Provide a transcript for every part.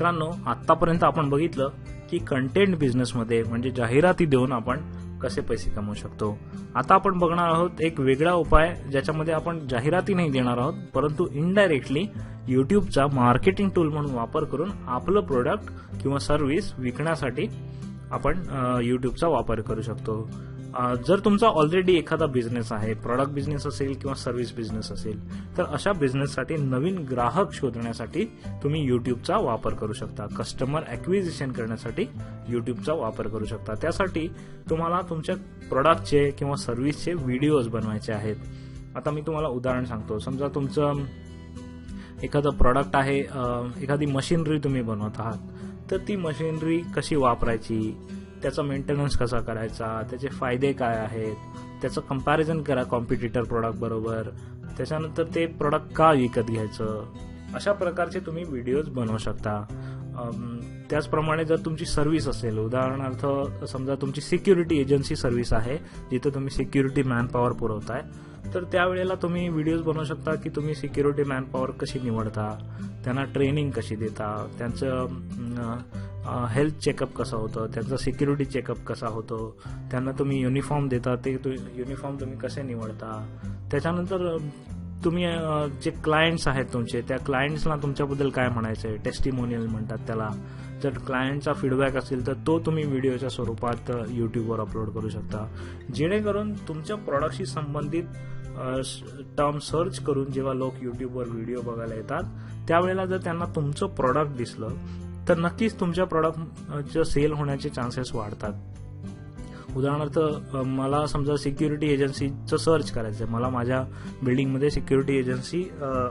मित्रांनो आतापर्यंत आपण बघितलं की कंटेंट बिझनेसमध्ये म्हणजे जाहिराती देऊन आपण कसे पैसे कमवू शकतो. आता आपण बघणार आहोत एक वेगळा उपाय ज्याच्यामध्ये आपण जाहिराती नाही देणार आहोत परंतु इनडायरेक्टली युट्यूबचा मार्केटिंग टूल म्हणून वापर करून आपलं प्रोडक्ट किंवा सर्व्हिस विकण्यासाठी आपण युट्यूबचा वापर करू शकतो. जर तुमचा ऑलरेडी एखादा बिझनेस आहे प्रॉडक्ट बिझनेस असेल किंवा सर्व्हिस बिझनेस असेल तर अशा बिझनेससाठी नवीन ग्राहक शोधण्यासाठी तुम्ही युट्यूबचा वापर करू शकता. कस्टमर ॲक्विजिशन करण्यासाठी युट्यूबचा वापर करू शकता. त्यासाठी तुम्हाला तुमच्या प्रॉडक्टचे किंवा सर्व्हिसचे व्हिडिओज बनवायचे आहेत. आता मी तुम्हाला उदाहरण सांगतो. समजा तुमचं एखादं प्रॉडक्ट आहे एखादी मशिनरी तुम्ही बनवत आहात. तर ती मशिनरी कशी वापरायची? त्याचा मेंटेनन्स कसा करायचा? त्याचे फायदे काय आहेत? त्याचं कंपॅरिझन करा कॉम्पिटिटर प्रोडक्ट बरोबर. त्याच्यानंतर ते प्रोडक्ट का विकत घ्यायचं? अशा प्रकारचे तुम्ही व्हिडिओज बनवू शकता. त्याचप्रमाणे जर तुमची सर्व्हिस असेल उदाहरणार्थ समजा तुमची सिक्युरिटी एजन्सी सर्व्हिस आहे जिथे तुम्ही सिक्युरिटी मॅनपॉवर पुरवताय तर त्यावेळेला तुम्ही व्हिडिओज बनवू शकता की तुम्ही सिक्युरिटी मॅनपॉवर कशी निवडता त्यांना ट्रेनिंग कशी देता त्यांचं हेल्थ चेकअप कसं होतं? त्यांचा सिक्युरिटी चेकअप कसा होतो? त्यांना तुम्ही युनिफॉर्म देता ते युनिफॉर्म तुम्ही कसे निवडता? त्याच्यानंतर तुम्ही जे क्लायंट्स आहेत तुमचे त्या क्लायंट्सला तुमच्याबद्दल काय म्हणायचं आहे टेस्टिमोनियल म्हणतात त्याला. जर क्लायंटचा फीडबॅक असेल तर तो तुम्ही व्हिडिओच्या स्वरूपात यूट्यूबवर अपलोड करू शकता. जेणेकरून तुमच्या प्रॉडक्टशी संबंधित टर्म सर्च करून जेव्हा लोक यूट्यूबवर व्हिडिओ बघायला येतात त्यावेळेला जर त्यांना तुमचं प्रॉडक्ट दिसलं तर नक्कीच तुमच्या प्रॉडक्टच्या सेल होण्याचे चान्सेस वाढतात. उदाहरणार्थ मला समजा सिक्युरिटी एजन्सीचं सर्च करायचं आहे मला माझ्या बिल्डिंगमध्ये सिक्युरिटी एजन्सी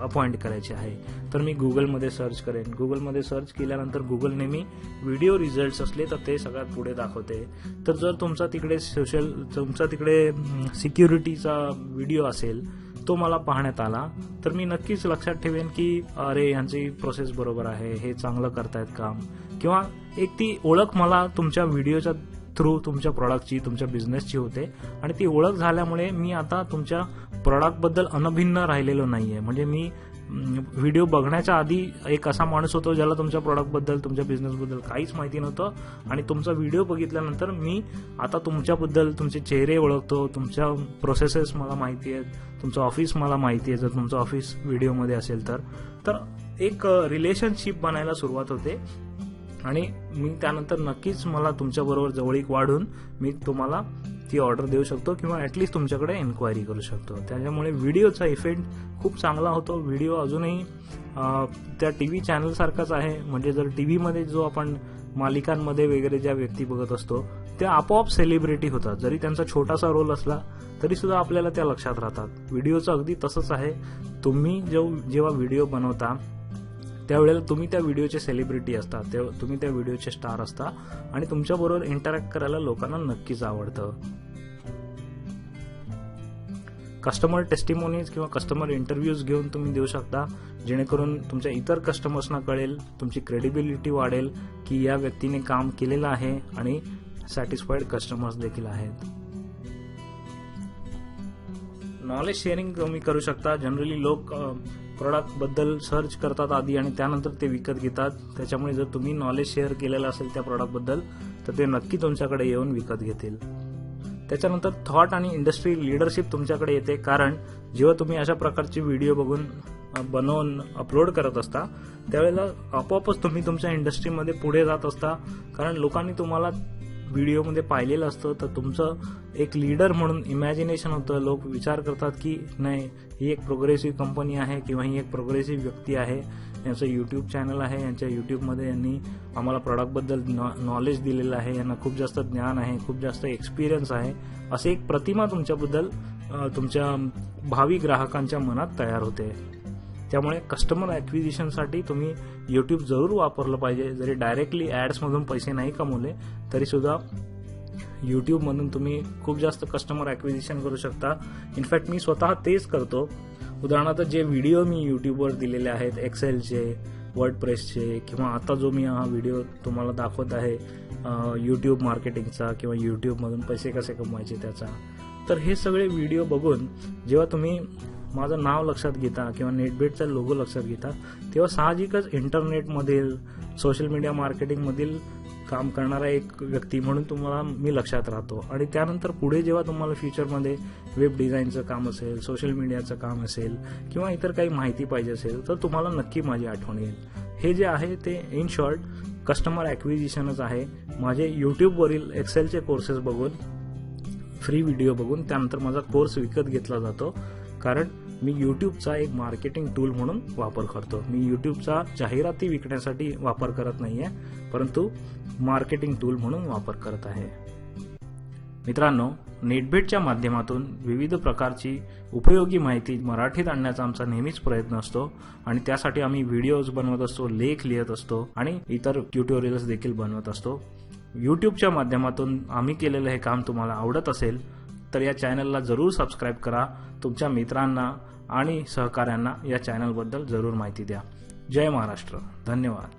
अपॉइंट करायची आहे. तर मी गुगलमध्ये सर्च करेन. गुगलमध्ये सर्च केल्यानंतर गुगल नेहमी व्हिडिओ रिझल्ट्स असले तर ते सगळ्यात पुढे दाखवते. तर जर तुमचा तिकडे सोशल तुमचा तिकडे सिक्युरिटीचा व्हिडिओ असेल तो मला पाहण्यात आला तर मी नक्कीच लक्षात ठेवेन की अरे यांची प्रोसेस बरोबर आहे हे चांगलं करतायत काम. किंवा एक ती ओळख मला तुमच्या व्हिडिओच्या थ्रू तुमच्या प्रॉडक्टची तुमच्या बिझनेसची होते. आणि ती ओळख झाल्यामुळे मी आता तुमच्या प्रॉडक्टबद्दल अनभिन्न राहिलेलो नाहीये. म्हणजे मी व्हिडिओ बघण्याच्या आधी एक असा माणूस होतो ज्याला तुमच्या प्रॉडक्टबद्दल तुमच्या बिझनेसबद्दल काहीच माहिती नव्हतं. आणि तुमचा व्हिडिओ बघितल्यानंतर मी आता तुमच्याबद्दल तुमचे चेहरे ओळखतो तुमच्या प्रोसेसेस मला माहिती आहेत तुमचं ऑफिस मला माहिती आहे जर तुमचं ऑफिस व्हिडिओमध्ये असेल तर. तर एक रिलेशनशिप बनायला सुरुवात होते. आणि मी त्यानंतर नक्कीच मला तुमच्याबरोबर जवळीक वाढून मी तुम्हाला ती ऑर्डर देऊ शकतो किंवा ॲटलिस्ट तुमच्याकडे एन्क्वायरी करू शकतो. त्याच्यामुळे व्हिडिओचा इफेक्ट खूप चांगला होतो. व्हिडिओ अजूनही त्या टी व्ही चॅनलसारखाच आहे. म्हणजे जर टी व्हीमध्ये जो आपण मालिकांमध्ये वगैरे ज्या व्यक्ती बघत असतो त्या आपोआप सेलिब्रिटी होतात. जरी त्यांचा छोटासा रोल असला तरी सुद्धा आपल्याला त्या लक्षात राहतात. व्हिडिओचं अगदी तसंच आहे. तुम्ही जेव्हा जेव्हा व्हिडिओ बनवता त्यावेळेला तुम्ही त्या व्हिडिओचे सेलिब्रिटी असता तेव्हा तुम्ही त्या व्हिडिओचे स्टार असता आणि तुमच्याबरोबर इंटरॅक्ट करायला लोकांना नक्कीच आवडतं. कस्टमर टेस्टिमोनीज किंवा कस्टमर इंटरव्ह्यूज घेऊन तुम्ही देऊ शकता जेणेकरून तुमच्या इतर कस्टमर्सना कळेल तुमची क्रेडिबिलिटी वाढेल की या व्यक्तीने काम केलेलं आहे आणि सॅटिस्फाईड कस्टमर्स देखील आहेत. नॉलेज शेअरिंग तुम्ही करू शकता. जनरली लोक प्रॉडक्टबद्दल सर्च करतात आधी आणि त्यानंतर ते विकत घेतात. त्याच्यामुळे जर तुम्ही नॉलेज शेअर केलेलं असेल त्या प्रॉडक्टबद्दल तर ते नक्की तुमच्याकडे येऊन विकत घेतील. त्याच्यानंतर थॉट आणि इंडस्ट्री लिडरशिप तुमच्याकडे येते. कारण जेव्हा तुम्ही अशा प्रकारचे व्हिडिओ बघून बनवून अपलोड करत असता त्यावेळेला आपोआपच तुम्ही तुमच्या इंडस्ट्रीमध्ये पुढे जात असता. कारण लोकांनी तुम्हाला व्हिडिओमध्ये पाहिलेलं असतं तर तुमचं एक लीडर म्हणून इमॅजिनेशन होतं. लोक विचार करतात की नाही ही एक प्रोग्रेसिव्ह कंपनी आहे किंवा ही एक प्रोग्रेसिव्ह व्यक्ती आहे यांचं यूट्यूब चॅनल आहे यांच्या यूट्यूबमध्ये यांनी आम्हाला प्रॉडक्टबद्दल नॉलेज दिलेलं आहे यांना खूप जास्त ज्ञान आहे खूप जास्त एक्सपिरियन्स आहे. असे एक प्रतिमा तुमच्याबद्दल तुमच्या भावी ग्राहकांच्या मनात तयार होते. त्यामुळे कस्टमर ॲक्विजिशनसाठी तुम्ही यूट्यूब जरूर वापरलं पाहिजे. जरी डायरेक्टली ॲड्समधून पैसे नाही कमवले तरीसुद्धा यूट्यूबमधून तुम्ही खूप जास्त कस्टमर ॲक्विजिशन करू शकता. इनफॅक्ट मी स्वतः तेच करतो. उदाहरणार्थ जे व्हिडिओ मी यूट्यूबवर दिलेले आहेत एक्सेलचे वर्ड प्रेसचे किंवा आता जो मी हा व्हिडिओ तुम्हाला दाखवत आहे यूट्यूब मार्केटिंगचा किंवा यूट्यूबमधून पैसे कसे कमवायचे त्याचा. तर हे सगळे व्हिडिओ बघून जेव्हा तुम्ही माझं नाव लक्षात घेता किंवा नेटबेटचा लोगो लक्षात घेता तेव्हा साहजिकच इंटरनेटमधील सोशल मीडिया मार्केटिंगमधील काम करणारा एक व्यक्ती म्हणून तुम्हाला मी लक्षात राहतो. आणि त्यानंतर पुढे जेव्हा तुम्हाला फ्युचरमध्ये वेब डिझाईनचं काम असेल सोशल मीडियाचं काम असेल किंवा इतर काही माहिती पाहिजे असेल तर तुम्हाला नक्की माझी आठवण येईल. हे जे आहे ते इन शॉर्ट कस्टमर ॲक्विजिशनच आहे. माझे यूट्यूबवरील एक्सेलचे कोर्सेस बघून फ्री व्हिडिओ बघून त्यानंतर माझा कोर्स विकत घेतला जातो. कारण मी यूट्यूबचा एक मार्केटिंग टूल म्हणून वापर करतो. मी यूट्यूबचा जाहिराती विकण्यासाठी वापर करत नाही आहे परंतु मार्केटिंग टूल म्हणून वापर करत आहे. मित्रांनो नेटबेटच्या माध्यमातून विविध प्रकारची उपयोगी माहिती मराठीत आणण्याचा आमचा नेहमीच प्रयत्न असतो आणि त्यासाठी आम्ही व्हिडिओज बनवत असतो लेख लिहित असतो आणि इतर ट्युटोरियल्स देखील बनवत असतो. यूट्यूबच्या माध्यमातून आम्ही केलेलं हे काम तुम्हाला आवडत असेल तर या चॅनलला जरूर सबस्क्राईब करा. तुमच्या मित्रांना आणि सहकाऱ्यांना या चॅनलबद्दल जरूर माहिती द्या. जय महाराष्ट्र. धन्यवाद.